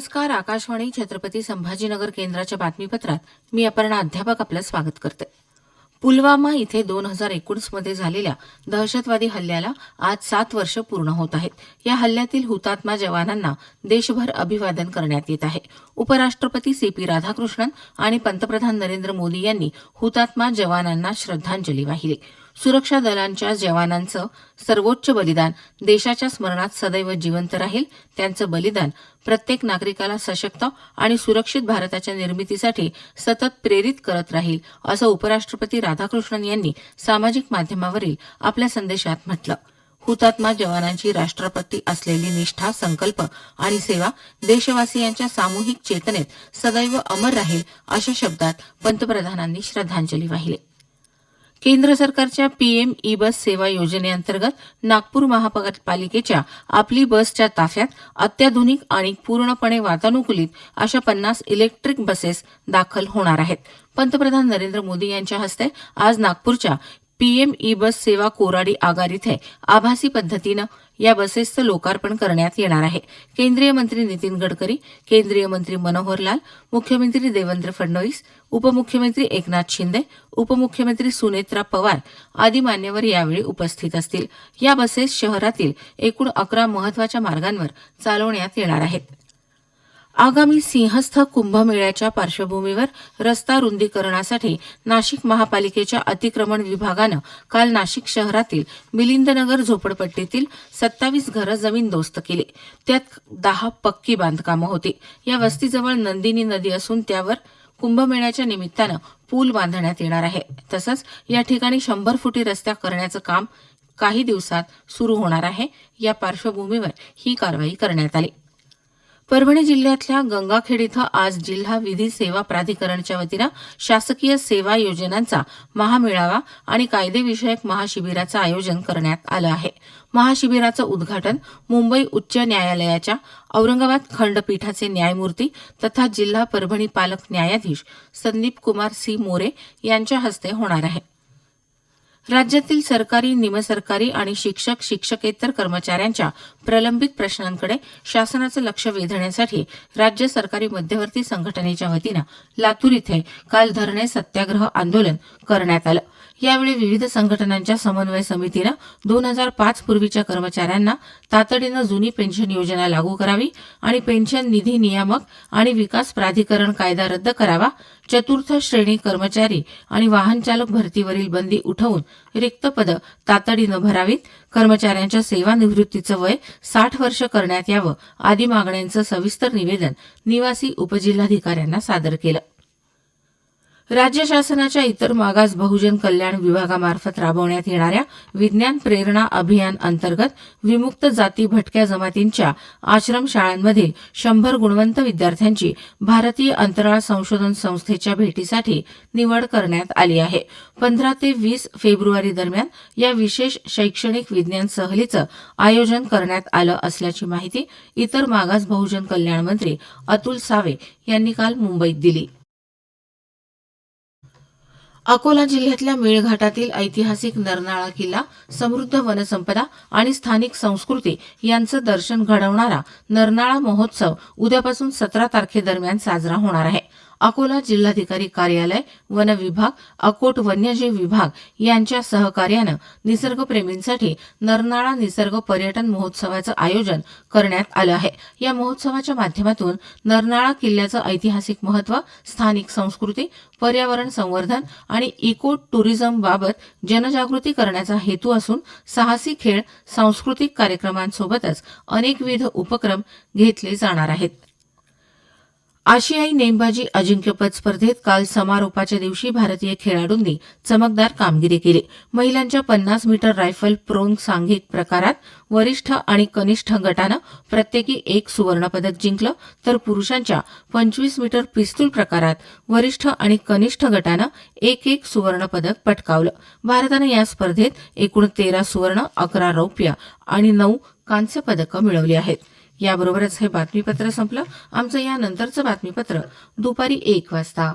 नमस्कार आकाशवाणी छत्रपती संभाजीनगर केंद्राच्या बातमीपत्रात मी अपर्णा अध्यापक आपलं स्वागत करते. पुलवामा इथे दोन हजार एकोणीसमध्ये झालेल्या दहशतवादी हल्ल्याला आज सात वर्ष पूर्ण होत आहेत. या हल्ल्यातील हुतात्मा जवानांना देशभर अभिवादन करण्यात येत आहे. उपराष्ट्रपती सी पी राधाकृष्णन आणि पंतप्रधान नरेंद्र मोदी यांनी हुतात्मा जवानांना श्रद्धांजली वाहिली. सुरक्षा दलांच्या जवानांचं सर्वोच्च बलिदान देशाच्या स्मरणात सदैव जिवंत राहील. त्यांचं बलिदान प्रत्येक नागरिकाला सशक्त आणि सुरक्षित भारताच्या निर्मितीसाठी सतत प्रेरित करत राहील असं उपराष्ट्रपती राधाकृष्णन यांनी सामाजिक माध्यमावरील आपल्या संदेशात म्हटलं. हुतात्मा जवानांची राष्ट्रपती असलेली निष्ठा संकल्प आणि सेवा देशवासियांच्या सामूहिक चेतनेत सदैव अमर राहील अशा शब्दात पंतप्रधानांनी श्रद्धांजली वाहिली. केंद्र सरकारच्या पीएम ई बस सेवा योजनेअंतर्गत नागपूर महापालिकेच्या आपली बसच्या ताफ्यात अत्याधुनिक आणि पूर्णपणे वातानुकूलित अशा पन्नास इलेक्ट्रिक बसेस दाखल होणार आहेत. पंतप्रधान नरेंद्र मोदी यांच्या हस्ते आज नागपूरच्या पीएम ई बस सेवा कोराडी आगार इथे आभासी पद्धतीनं या बसेसचं लोकार्पण करण्यात येणार आहे. केंद्रीय मंत्री नितीन गडकरी केंद्रीय मंत्री मनोहर लाल मुख्यमंत्री देवेंद्र फडणवीस उपमुख्यमंत्री एकनाथ शिंदे उपमुख्यमंत्री सुनेत्रा पवार आदी मान्यवर यावेळी उपस्थित असतील. या बसेस शहरातील एकूण अकरा महत्त्वाच्या मार्गांवर चालवण्यात येणार आहेत. आगामी सिंहस्थ कुंभमेळ्याच्या पार्श्वभूमीवर रस्ता रुंदीकरणासाठी नाशिक महापालिकेच्या अतिक्रमण विभागानं काल नाशिक शहरातील मिलिंदनगर झोपडपट्टीतील सत्तावीस घरं जमीनदोस्त केली. त्यात दहा पक्की बांधकामं होती. या वस्तीजवळ नंदिनी नदी असून त्यावर कुंभमेळ्याच्या निमित्तानं पूल बांधण्यात येणार आहे. तसंच या ठिकाणी शंभर फुटी रस्त्या करण्याचं काम काही दिवसात सुरू होणार आहे. या पार्श्वभूमीवर ही कारवाई करण्यात आली. परभणी जिल्ह्यातल्या गंगाखेड इथं आज जिल्हा विधी सेवा प्राधिकरणच्या वतीनं शासकीय सेवा योजनांचा महामेळावा आणि कायदेविषयक महाशिबिराचं आयोजन करण्यात आलं आहे. महाशिबिराचं उद्घाटन मुंबई उच्च न्यायालयाच्या औरंगाबाद खंडपीठाचे न्यायमूर्ती तथा जिल्हा परभणी पालक न्यायाधीश संदीप कुमार सी. मोरे यांच्या हस्ते होणार आहे. राज्यातील सरकारी निमसरकारी आणि शिक्षक शिक्षकेतर कर्मचाऱ्यांच्या प्रलंबित प्रश्नांकडे शासनाचं लक्ष वेधण्यासाठी राज्य सरकारी मध्यवर्ती संघटनेच्या वतीनं लातूर इथे काल धरणे सत्याग्रह आंदोलन करण्यात आलं. यावेळी विविध संघटनांच्या समन्वय समितीनं दोन हजार पाच पूर्वीच्या कर्मचाऱ्यांना तातडीनं जुनी पेन्शन योजना लागू करावी आणि पेन्शन निधी नियामक आणि विकास प्राधिकरण कायदा रद्द करावा चतुर्थ श्रेणी कर्मचारी आणि वाहन चालक भरतीवरील बंदी उठवून रिक्त पदं तातडीनं भरावीत. कर्मचाऱ्यांच्या सेवानिवृत्तीचं वय साठ वर्ष करण्यात यावं आदी मागण्यांचं सविस्तर निवेदन निवासी उपजिल्हाधिकाऱ्यांना सादर केलं. राज्य शासनाच्या इतर मागास बहुजन कल्याण विभागामार्फत राबवण्यात येणाऱ्या विज्ञान प्रेरणा अभियान अंतर्गत विमुक्त जाती भटक्या जमातींच्या आश्रमशाळांमधील शंभर गुणवंत विद्यार्थ्यांची भारतीय अंतराळ संशोधन संस्थेच्या भेटीसाठी निवड करण्यात आली आहे. पंधरा ते वीस फेब्रुवारी दरम्यान या विशेष शैक्षणिक विज्ञान सहलीचं आयोजन करण्यात आलं असल्याची माहिती इतर मागास बहुजन कल्याण मंत्री अतुल सावे यांनी काल मुंबईत दिली. अकोला जिल्ह्यातल्या मेळघाटातील ऐतिहासिक नरनाळा किल्ला समृद्ध वनसंपदा आणि स्थानिक संस्कृती यांचं दर्शन घडवणारा नरनाळा महोत्सव उद्यापासून सतरा तारखेदरम्यान साजरा होणार आहे. अकोला जिल्हाधिकारी कार्यालय वन विभाग अकोट वन्यजीव विभाग यांच्या सहकार्यानं निसर्गप्रेमींसाठी नरनाळा निसर्ग पर्यटन महोत्सवाचं आयोजन करण्यात आलं आहे. या महोत्सवाच्या माध्यमातून नरनाळा किल्ल्याचं ऐतिहासिक महत्त्व स्थानिक संस्कृती पर्यावरण संवर्धन आणि इको टुरिझम बाबत जनजागृती करण्याचा हेतू असून साहसी खेळ सांस्कृतिक कार्यक्रमांसोबतच अनेकविध उपक्रम घेतले जाणार आहेत. आशियाई नेमबाजी अजिंक्यपद स्पर्धेत काल समारोपाच्या दिवशी भारतीय खेळाडूंनी चमकदार कामगिरी केली. महिलांच्या पन्नास मीटर रायफल प्रोंग सांघिक प्रकारात वरिष्ठ आणि कनिष्ठ गटानं प्रत्येकी एक सुवर्णपदक जिंकलं तर पुरुषांच्या पंचवीस मीटर पिस्तूल प्रकारात वरिष्ठ आणि कनिष्ठ गटानं एक एक सुवर्णपदक पटकावलं. भारतानं या स्पर्धेत एकूण तेरा सुवर्ण अकरा रौप्य आणि नऊ कांस्य पदकं मिळवली आहेत. याबरोबरच हे बातमीपत्र संपलं. आमचं यानंतरचं बातमीपत्र दुपारी एक वाजता.